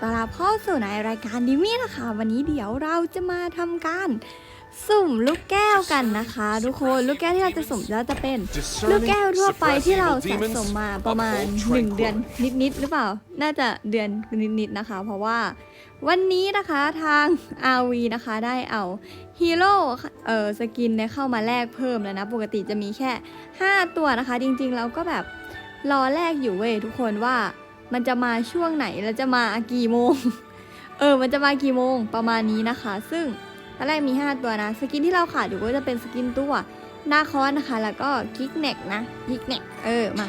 ต้อนรับเข้าสู่ในรายการดิมี่นะคะ วันนี้เดี๋ยวเราจะมาทำการ สุ่มลูกแก้วกันนะคะ ทุกคนลูกแก้วที่เราจะสุ่มแล้วจะเป็น ลูกแก้วทั่วไปที่เราสะสมมาประมาณ 1 เดือนนิดๆหรือเปล่า น่าจะเดือนนิดๆนะคะ เพราะว่าวันนี้นะคะทาง RV นะคะได้เอาฮีโร่เอ่อสกินเนี่ยเข้ามาแลกเพิ่มแล้วนะ ปกติจะมีแค่ 5 ตัวนะคะ จริงๆเราก็แบบรอแลกอยู่เว้ยทุกคนว่ามันจะมาช่วงไหนแล้วจะมากี่โมง เออมันจะมากี่โมงประมาณนี้นะคะ ซึ่ง ตอนแรกมี 5 ตัวนะ สกินที่เราขาดอยู่ก็จะเป็นสกินตัวหน้าคอนนะคะ แล้วก็กิกเน็กนะกิกเน็กเออมา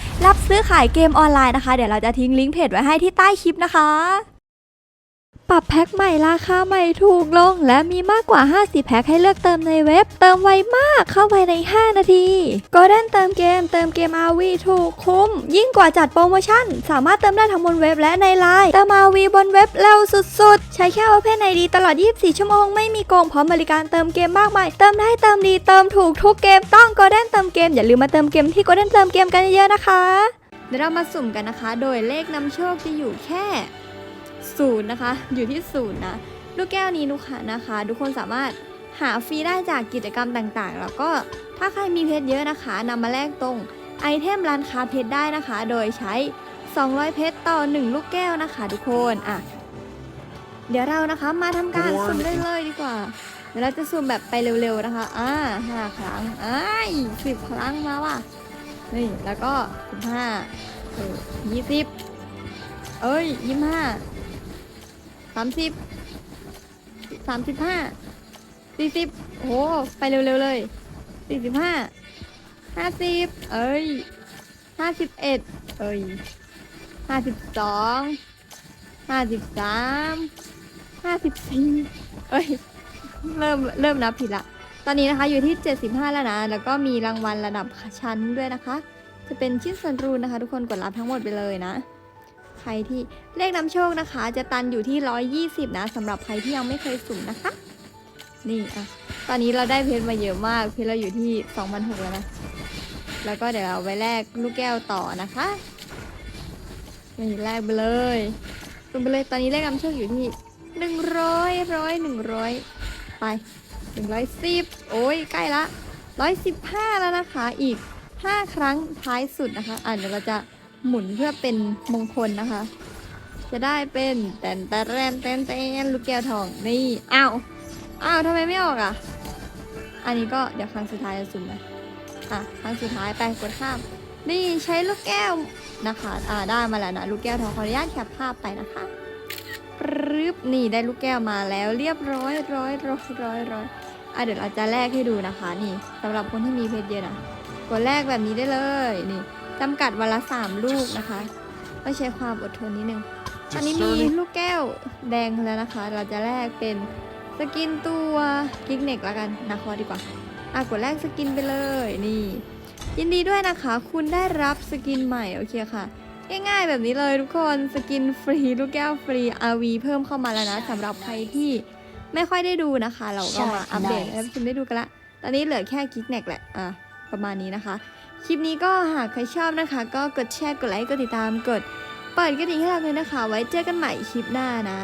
รับซื้อขายเกมออนไลน์นะคะ เดี๋ยวเราจะทิ้งลิงก์เพจไว้ให้ที่ใต้คลิปนะคะ ปรับแพ็คใหม่ราคาใหม่ถูกลง และมีมากกว่า 50 แพ็คให้เลือกเติมในเว็บ เติมไวมากเข้าไปใน 5 นาทีก็เด้นเติมเกม เติมเกม RV ถูกคุ้ม ยิ่งกว่าจัดโปรโมชั่น สามารถเติมได้ทั้งบนเว็บและในไลน์เติม RV บนเว็บเร็วสุดๆ ใช้แค่ Open ID ตลอด 24 ชั่วโมงไม่มีโกงพร้อมบริการเติมเกมมากมาย เติมได้เติมดีเติมถูกทุกเกมต้องก็เด้นเติมเกมอย่าลืมมาเติมเกมที่ก็เด้นเติมเกมกันเยอะๆนะคะเดี๋ยวเรามาสุ่มกันนะคะ โดยเลขนำโชคจะอยู่แค่ ศูนย์นะคะ อยู่ที่ศูนย์นะลูกแก้วนี้ลูกค้านะคะทุกคนสามารถหาฟรีได้จากกิจกรรมต่างๆ แล้วก็ถ้าใครมีเพชรเยอะนะคะนำมาแลกตรงไอเทมร้านค้าเพชรได้นะคะ โดยใช้ 200 เพชรต่อ 1 ลูกแก้วนะคะทุกคนอะเดี๋ยวเรานะคะมาทำการสุ่มได้เลยดีกว่า เดี๋ยวเราจะสุ่มแบบไปเร็วๆนะคะอ่าห้าครั้งอ้ายสิบครั้งมาว่ะนี่แล้วก็สิบห้าเออยี่สิบเอ้ยยี่ห้า สามสิบสามสิบห้าสี่สิบโอ้โห ไปเร็วๆเลยสี่สิบห้าห้าสิบเอ้ยห้าสิบเอ็ดเอ้ยห้าสิบสองห้าสิบสามห้าสิบสี่เอ้ย เริ่มเริ่มนับผิดละ ตอนนี้นะคะอยู่ที่ 75 แล้วนะ แล้วก็มีรางวัลระดับชั้นด้วยนะคะ จะเป็นชิ้นส่วนรูนนะคะ ทุกคนกดรับทั้งหมดไปเลยนะ ใครที่เลขนำโชคนะคะ จะตันอยู่ที่ 120 นะสำหรับใครที่ยังไม่เคยสุ่มนะคะ นี่อะตอนนี้เราได้เพชรมาเยอะมาก เพชรเราอยู่ที่2,600แล้วนะ แล้วก็เดี๋ยวเราไว้แลกลูกแก้วต่อนะคะนี่แลกไปเลยสุ่มไปเลยตอนนี้เลขนำโชคอยู่ที่ 100ร้อยร้อยหนึ่งร้อยไปหนึ่งร้อยสิบโอ้ยใกล้ละร้อยสิบห้าแล้วนะคะ อีกห้าครั้งท้ายสุดนะคะ อะเดี๋ยวเราจะ หมุนเพื่อเป็นมงคลนะคะ จะได้เป็นแตนแตนแรนแตนแตนลูกแก้วทองนี่อ้าวอ้าวทำไมไม่ออกอะ อันนี้ก็เดี๋ยวครั้งสุดท้ายจะสุ่มนะอะครั้งสุดท้ายไปกดข้าม นี่ใช้ลูกแก้วนะคะ อ่าได้มาแล้วนะลูกแก้วทองขออนุญาตแคปภาพไปนะคะปรึบนี่ได้ลูกแก้วมาแล้วเรียบร้อยร้อยร้อยร้อยร้อยอะเดี๋ยวเราจะแลกให้ดูนะคะ นี่สำหรับคนที่มีเพชรเยอะนะกดแลกแบบนี้ได้เลยนี่ จำกัดวันละสามลูกนะคะต้องใช้ความอดทนนิดนึงตอนนี้มีลูกแก้วแดงแล้วนะคะ เราจะแลกเป็นสกินตัวกิ๊กเน็กแล้วกันนะคอดีกว่าอะกดแลกสกินไปเลยนี่ ยินดีด้วยนะคะ คุณได้รับสกินใหม่โอเคค่ะง่ายๆแบบนี้เลยทุกคนสกินฟรีลูกแก้วฟรี RV เพิ่มเข้ามาแล้วนะสำหรับใครที่ไม่ค่อยได้ดูนะคะ เราก็มาอัปเดตให้คุณได้ดูกันละ ตอนนี้เหลือแค่กิ๊กแน็กแหละอะประมาณนี้นะคะ คลิปนี้ก็หากใครชอบนะคะ ก็กดแชร์กดไลค์กดติดตามกดเปิดกระดิ่งให้เราเลยนะคะ ไว้เจอกันใหม่คลิปหน้านะ